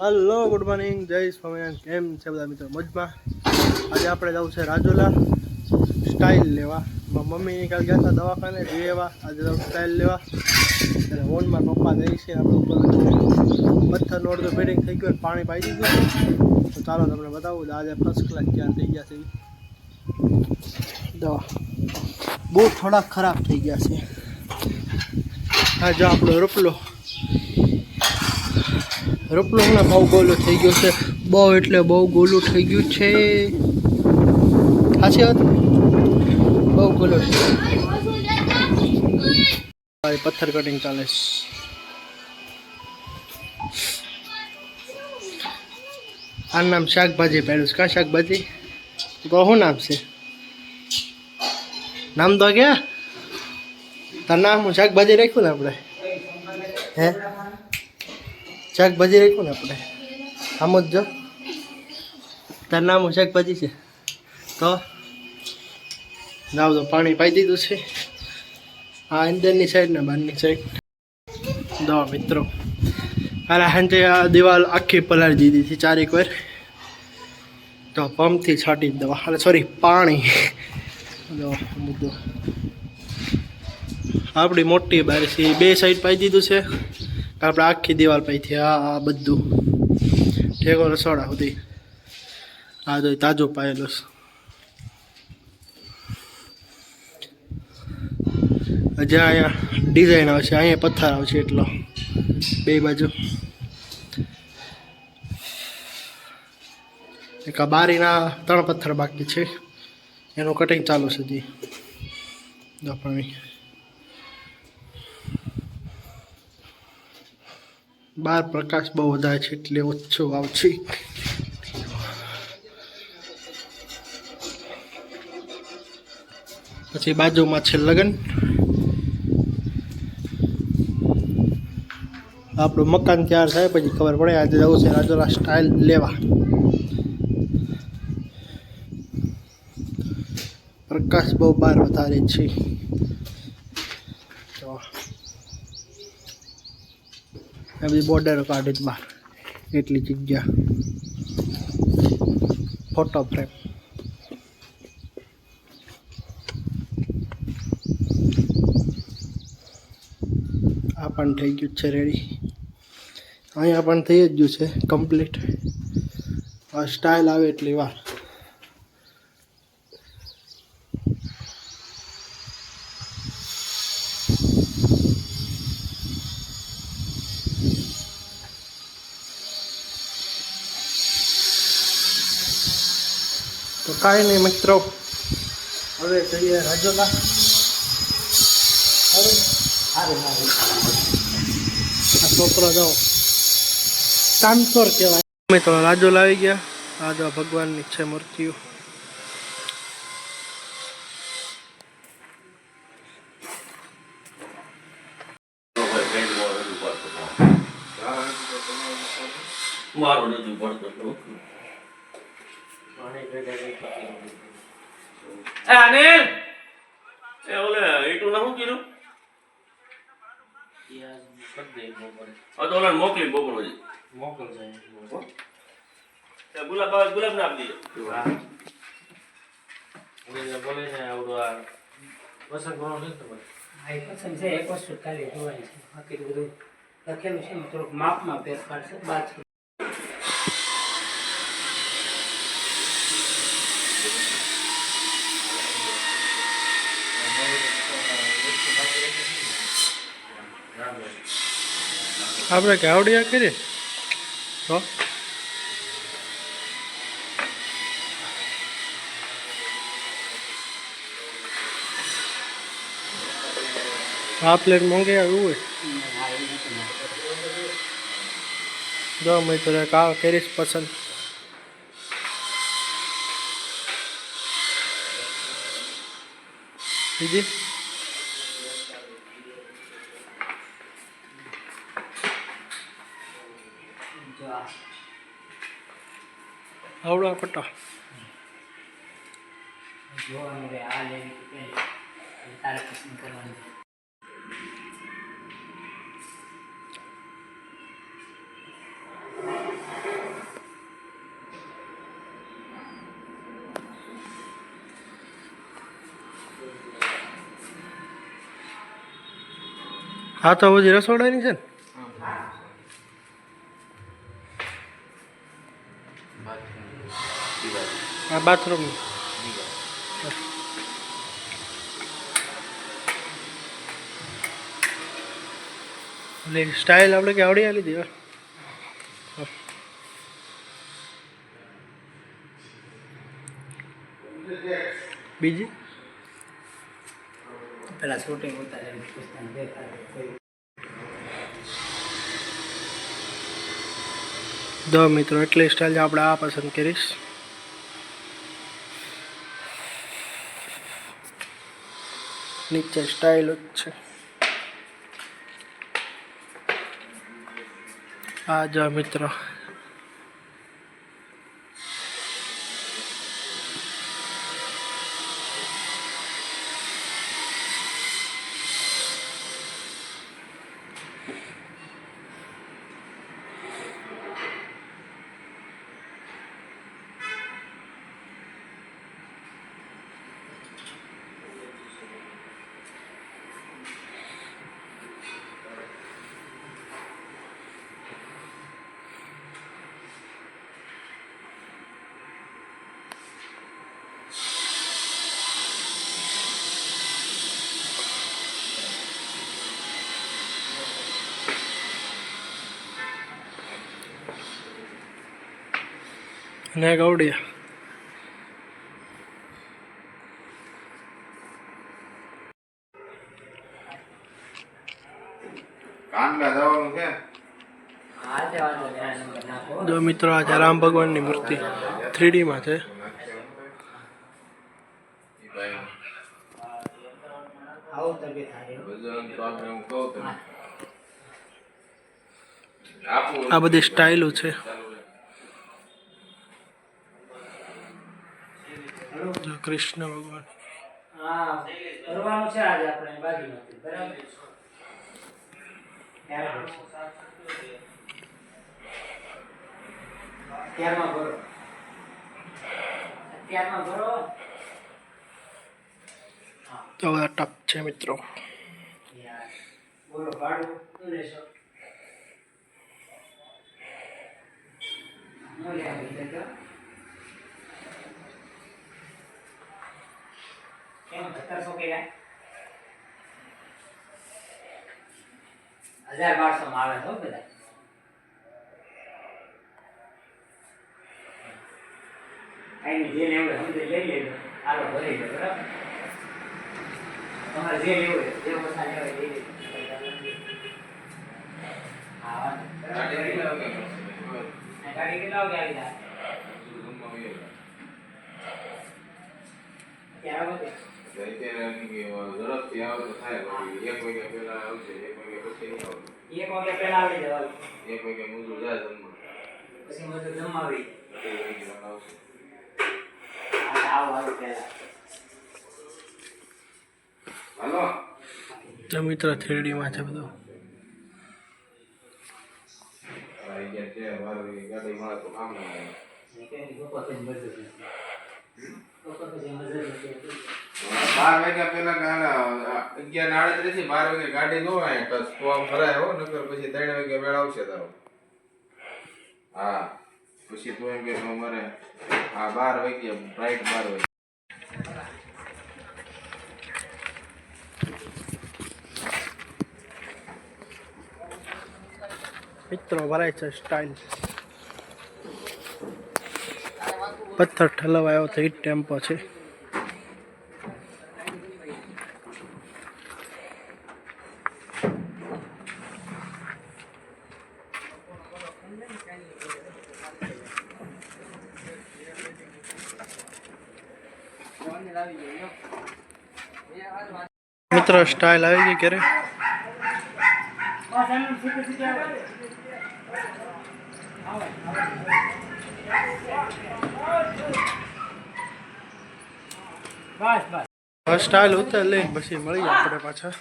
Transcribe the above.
Hello good morning જય સ્વામિનારાયણ. કેમ છે બધા મિત્રો? મજમાં? આજે આપણે જવું છે રાજુલા સ્ટાઇલ લેવા. મમ્મી કાલ ગયા હતા દવાખાને જઈ એવા આજે જવું સ્ટાઇલ લેવા. અને ઓનમાં પપ્પા જઈ છે આપણે ઉપર. પથ્થર નોડ તો ફિટિંગ થઈ ગયું પાણી પાઈ દીધું. તો ચાલો તમને બતાવું આજે ફર્સ્ટ ક્લાસ ક્યાં થઈ ગયા છે દવા. બહુ થોડાક ખરાબ થઈ ગયા છે. હા, જો આપણો રૂપલો રૂપલો હમણાં બહુ ગોલું થઈ ગયો છે. બહુ એટલે બહુ ગોલું થઈ ગયું છે. સાચી વાત? બહુ ગોલું છે. પથ્થર કટિંગ ચાલે આનું નામ શાકભાજી પહેર્યું છે. કા શાકભાજી? શું નામ છે. નામ તો ક્યાં? તાર નામ હું શાકભાજી રાખ્યું ને આપણે. હે? શાકભાજી રાખ્યું ને આપણે? આમ જ જો. તારું નામ શાકભાજી છે? તો? જાવ તો પાણી પાઈ દીધું છે. આ અંદરની સાઈડ ને બહારની સાઈડ દવા મિત્રો. અરે સાંજે આ દિવાલ આખી પલાળી દીધી હતી ચારેક વાર. તો પંપથી છાંટી દવા અરે સોરી પાણી. દવા મુદ્દો આપણી મોટી બારી છે. બે સાઈડ પાઈ દીધું છે. આપણે આખી દિવાલ પાઈથી આ આ બધું. ઠેકો રસોડા સુધી. આ તો તાજો પાયેલો હજી અહીંયા ડિઝાઇન આવશે અહીંયા પથ્થર આવશે એટલો. બે બાજુ. એક આ બારીના ત્રણ પથ્થર બાકી છે. એનું કટિંગ ચાલુ હજી. દફાવી બાર પ્રકાશ બહુ વધારે છે એટલે ઓછો આવશે પછી બાજુમાં છે લગ્ન. આપણું મકાન તૈયાર થાય પછી ખબર પડે આજે જવું છે રાજોલા સ્ટાઇલ લેવા. પ્રકાશ બહુ બાર વધારે છે. આ બધી બોર્ડર કાઢી જ એટલી જગ્યા. ફોટો ફ્રેમ આ પણ થઈ ગયું છે રેડી અહીંયા પણ થઈ જ ગયું છે કમ્પ્લીટ સ્ટાઇલ આવે એટલી વાર. કાંઈ નહીં મિત્રો. હવે જઈએ રાજોલા હવે હારે હારે. આ છોકરો જાઓ કાનસોર કહેવાય. આવી ગયા. આ જો ભગવાનની છે મૂર્તિઓ. મારો નથી પડતો. એ ઓલે ઈટુ ના કીધું? આ મોકલી છે એ ગુલાબ ગુલાબ ના આપી દેજો આ એક પસંદ છે. એક વસ્તુ ખાલી જોવાની છે બાકી લખેલું છે ને થોડુંક માપમાં ફેરફાર છે બાદ આપણે ગાવડિયા કરીએ? તો આ પ્લેટ મોંઘી આવ્યું હોય? જો મિત્રો કા કરીશ પસંદ. બીજી? આવડો પટ્ટો. આ લેવી કે હા તો બધી રસોડાની છે ને આ બાથરૂમ એટલે સ્ટાઇલ આપણે કે આવડી આલી દેવા બીજી? પેલા શૂટિંગ ઉતારે દો મિત્રો, એટલી સ્ટાઇલ આપણે આ પસંદ કરીશ. નીચે સ્ટાઇલ જ છે. આ જો મિત્રો. અને આજે આ જો મિત્રો આ છે રામ ભગવાનની મૂર્તિ થ્રીડીમાં છે. આ બધી સ્ટાઇલો છે. જો કૃષ્ણ ભગવાન. હા કરવાનું છે આજે આપણે બાજુમાંથી બરાબર? અત્યારમાં ભરો? અત્યારમાં ભરો? તો બધા ટપ છે મિત્રો. બોલો ભાડું શું લેશો? ન લે આવી જજો. કેમ સત્તરસો કર્યા હજાર બારસો માં આવે છો બધા. કઈ જે લેવું હોય સમજી લઈ લેજો હાલો ભરી લો બરાબર? તમારે જે લેવું હોય જે ઓછા લેવા લઈ લેજો. હા વાંધો નહીં. ગાડી કેટલા વાગે આવી જાય? રૂમમાં ઝડપથી આવે તો થાય એક વાગ્યા પહેલા આવશે એક વાગ્યા પછી નહીં એક વાગે પહેલા આવી જવાનું એક વાગ્યા મૂંઝું જાય જમવા. પછી બધું જમાવી વાગ્યા આવશે. આ આવો આવો પહેલા. હાલો. તો મિત્રો થ્રીડીમાં છે બધું? ગાડી મળે તો કામ ના આવે. બાર વાગ્યા પહેલા અગિયાર ને આડત્રીસથી બાર વાગે ગાડી નો આવે, તો તો ભરાય હો, નકર પછી ત્રણ વાગે વેળ આવશે તારો. હા, પછી તું એમ કે અમારે હા બાર વાગે બ્રાઇટ બાર વાગે મિત્રો, ભરાય છે સ્ટાઇલ પથ્થર ઠલવાયો તો હીટ ટેમ્પો છે. મિત્રો સ્ટાઇલ આવી ગઈ બસ સ્ટાઇલ ઉતર લઈ પછી મળી આપણે પાછા.